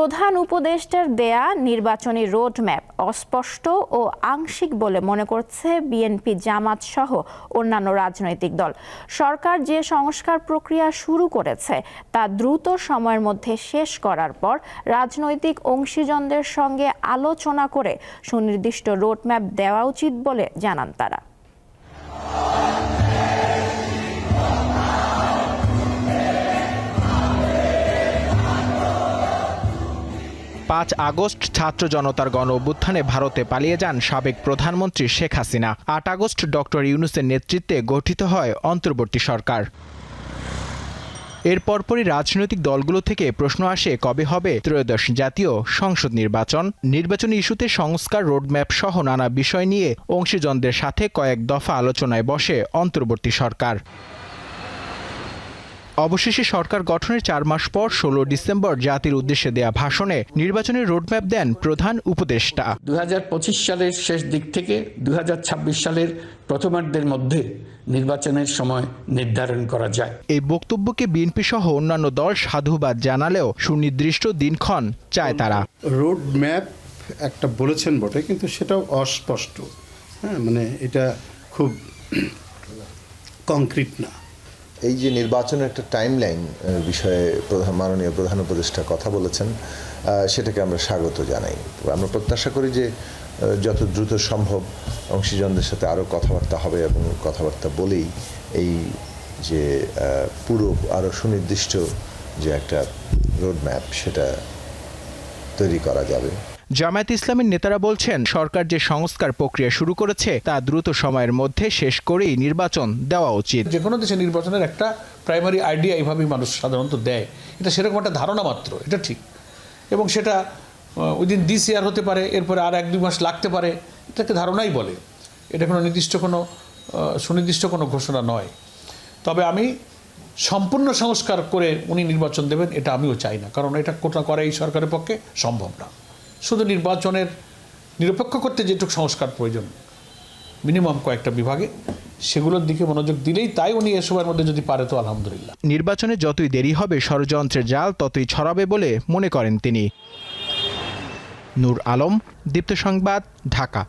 প্রধান উপদেষ্টার দেয়া নির্বাচনী রোডম্যাপ অস্পষ্ট ও আংশিক বলে মনে করছে বিএনপি জামাত সহ অন্যান্য রাজনৈতিক দল। সরকার যে সংস্কার প্রক্রিয়া শুরু করেছে, তা দ্রুত সময়ের মধ্যে শেষ করার পর রাজনৈতিক অংশীজনদের সঙ্গে আলোচনা করে সুনির্দিষ্ট রোডম্যাপ দেওয়া উচিত বলে জানান তারা। পাঁচ আগস্ট ছাত্র জনতার গণ অভ্যুত্থানে ভারতে পালিয়ে যান সাবেক প্রধানমন্ত্রী শেখ হাসিনা। আট আগস্ট ডক্টর ইউনুসের নেতৃত্বে গঠিত হয় অন্তর্বর্তী সরকার। এর পরপরই রাজনৈতিক দলগুলো থেকে প্রশ্ন আসে কবে হবে ত্রয়োদশ জাতীয় সংসদ নির্বাচন। নির্বাচনী ইস্যুতে সংস্কার, রোডম্যাপ সহ নানা বিষয় নিয়ে অংশীজনদের সাথে কয়েক দফা আলোচনায় বসে অন্তর্বর্তী সরকার। অবশেষে সরকার গঠনের চার মাস পর ষোলো ডিসেম্বর জাতির উদ্দেশ্যে দেয়া ভাষণে নির্বাচনের রোডম্যাপ দেন প্রধান উপদেষ্টা। দু হাজার পঁচিশ সালের শেষ দিক থেকে দু হাজার ছাব্বিশ সালের প্রথমার্ধের মধ্যে নির্বাচনের সময় নির্ধারণ করা যায়। এই বক্তব্যকে বিএনপি সহ অন্যান্য দল সাধুবাদ জানালেও সুনির্দিষ্ট দিনক্ষণ চায় তারা। রোড ম্যাপ একটা বলেছেন বটে কিন্তু সেটাও অস্পষ্ট। হ্যাঁ মানে এটা খুব কংক্রিট না। এই যে নির্বাচনের একটা টাইমলাইন বিষয়ে প্রধান, মাননীয় প্রধান উপদেষ্টা কথা বলেছেন সেটাকে আমরা স্বাগত জানাই। আমরা প্রত্যাশা করি যে যত দ্রুত সম্ভব অংশীজনদের সাথে আরও কথাবার্তা হবে এবং কথাবার্তা বলেই এই যে পুরো আরও সুনির্দিষ্ট যে একটা রোডম্যাপ সেটা তৈরি করা যাবে। জামায়াত ইসলামের নেতারা বলছেন, সরকার যে সংস্কার প্রক্রিয়া শুরু করেছে, তা দ্রুত সময়ের মধ্যে শেষ করেই নির্বাচন দেওয়া উচিত। যে কোনো দেশে নির্বাচনের একটা প্রাইমারি আইডিয়া এইভাবেই মানুষ সাধারণত দেয়। এটা সেরকম একটা ধারণা মাত্র, এটা ঠিক। এবং সেটা উইদিন দিস ইয়ার হতে পারে, এরপরে আর এক দুই মাস লাগতে পারে, এটাকে ধারণাই বলে। এটা কোনো নির্দিষ্ট কোনো সুনির্দিষ্ট কোনো ঘোষণা নয়। তবে আমি সম্পূর্ণ সংস্কার করে উনি নির্বাচন দেবেন, এটা আমিও চাই না। কারণ এটা কোটা করা এই সরকারের পক্ষে সম্ভব না। শুধু নির্বাচনের নিরপেক্ষ করতে যেটুকু সংস্কার প্রয়োজন মিনিমাম কয়েকটা বিভাগে, সেগুলোর দিকে মনোযোগ দিলেই তাই উনি এসবের মধ্যে যদি পারে তো আলহামদুলিল্লাহ। নির্বাচনে যতই দেরি হবে, ষড়যন্ত্রের জাল ততই ছড়াবে বলে মনে করেন তিনি। নূর আলম, দীপ্ত সংবাদ, ঢাকা।